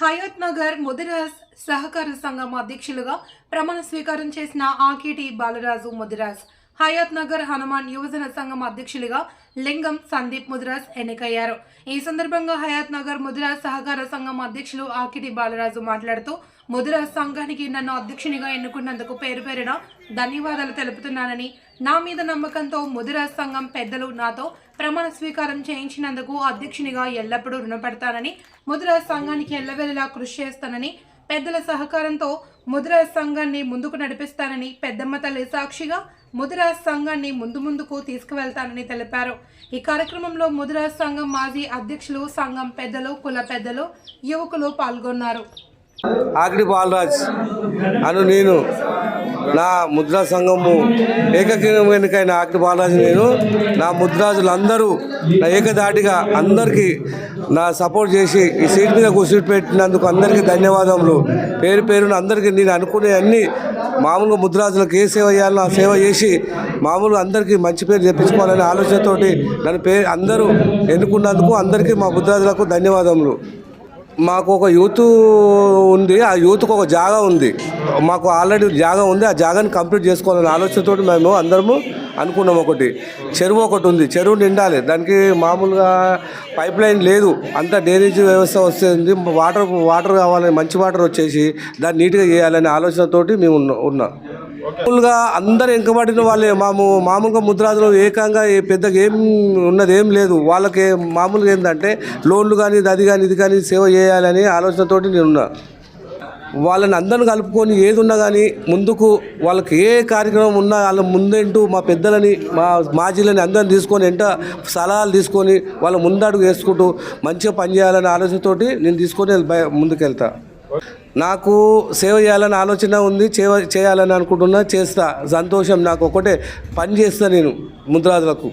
హయత్ నగర్ ముదిరాజ్ సహకార సంఘం అధ్యక్షులుగా ప్రమాణ స్వీకారం చేసిన ఆకేటి బాలరాజు ముదిరాజ్. హయాత్ నగర్ హనుమాన్ యువజన సంఘం అధ్యక్షులుగా లింగం సందీప్ ముదిరాజ్ ఎన్నికయ్యారు. ఈ సందర్భంగా హయాత్ నగర్ ముదిరాజ్ సహకార సంఘం అధ్యక్షులు ఆకిటి బాలరాజు మాట్లాడుతూ ముదిరాజ్ సంఘానికి నన్ను అధ్యక్షునిగా ఎన్నుకున్నందుకు పేరు పేరున ధన్యవాదాలు తెలుపుతున్నానని నా మీద నమ్మకంతో ముదిరాజ్ సంఘం పెద్దలు నాతో ప్రమాణ స్వీకారం చేయించినందుకు అధ్యక్షునిగా ఎల్లప్పుడూ రుణపడతానని ముదిరాజ్ సంఘానికి ఎల్లవెల్లలా కృషి చేస్తానని పెద్దల సహకారంతో ముదిరాజ్ సంఘాన్ని ముందుకు నడిపిస్తానని పెద్దమ్మ తల్లి సాక్షిగా ముదిరాజ్ సంఘాన్ని ముందు ముందుకు తీసుకువెళ్తానని తెలిపారు. ఈ కార్యక్రమంలో ముదిరాజ్ సంఘం మాజీ అధ్యక్షులు సంఘం పెద్దలు కుల పెద్దలు యువకులు పాల్గొన్నారు. ఆకిడి బాలరాజ్ అను నేను నా ముద్రా సంఘము ఏకగ్రీవం ఎన్నికైన బాలరాజు నేను. నా ముద్రాజులందరూ నా ఏకదాటిగా అందరికీ నా సపోర్ట్ చేసి ఈ సీట్ మీద కూర్చోపెట్టినందుకు అందరికీ ధన్యవాదములు. పేరు పేరున అందరికీ నేను అనుకునే అన్ని మామూలుగా ముద్రాజులకు ఏ సేవ చేయాలో ఆ సేవ చేసి మామూలుగా అందరికీ మంచి పేరు తెప్పించుకోవాలనే ఆలోచనతోటి నన్ను పేరు అందరూ ఎన్నుకున్నందుకు అందరికీ మా ముద్రాజులకు ధన్యవాదములు. మాకు ఒక యూత్ ఉంది ఆ యూత్కు ఒక జాగా ఉంది. మాకు ఆల్రెడీ జాగా ఉంది ఆ జాగాని కంప్లీట్ చేసుకోవాలనే ఆలోచనతో మేము అందరము అనుకున్నాం ఒకటి. చెరువు ఒకటి ఉంది. చెరువు నిండాలి. దానికి మామూలుగా పైప్ లైన్ లేదు. అంతా డ్రైనేజ్ వ్యవస్థ వస్తుంది. వాటర్ వాటర్ కావాలని మంచి వాటర్ వచ్చేసి దాన్ని నీట్గా చేయాలనే ఆలోచనతోటి మేము ఉన్నాం మామూలుగా అందరు వెంకబడిన వాళ్ళే. మాము మామూలుగా ముద్రాజులు ఏకంగా ఏ పెద్దగా ఏం ఉన్నది ఏం లేదు. వాళ్ళకి మామూలుగా ఏంటంటే లోన్లు కానీ అది కానీ ఇది కానీ సేవ చేయాలని ఆలోచనతోటి నేను ఉన్నా. వాళ్ళని అందరిని కలుపుకొని ఏది ఉన్నా కానీ ముందుకు వాళ్ళకి ఏ కార్యక్రమం ఉన్నా వాళ్ళ ముందేంటూ మా పెద్దలని మా మాజీలని అందరిని తీసుకొని ఎంట సలహాలు తీసుకొని వాళ్ళ ముందడుగు వేసుకుంటూ మంచిగా పనిచేయాలనే ఆలోచనతోటి నేను తీసుకొని ముందుకెళ్తా. నాకు సేవ చేయాలని ఆలోచన ఉంది సేవ చేయాలని అనుకుంటున్నా చేస్తా. సంతోషం నాకు ఒకటే పని చేస్తా నేను ముద్రాజులకు.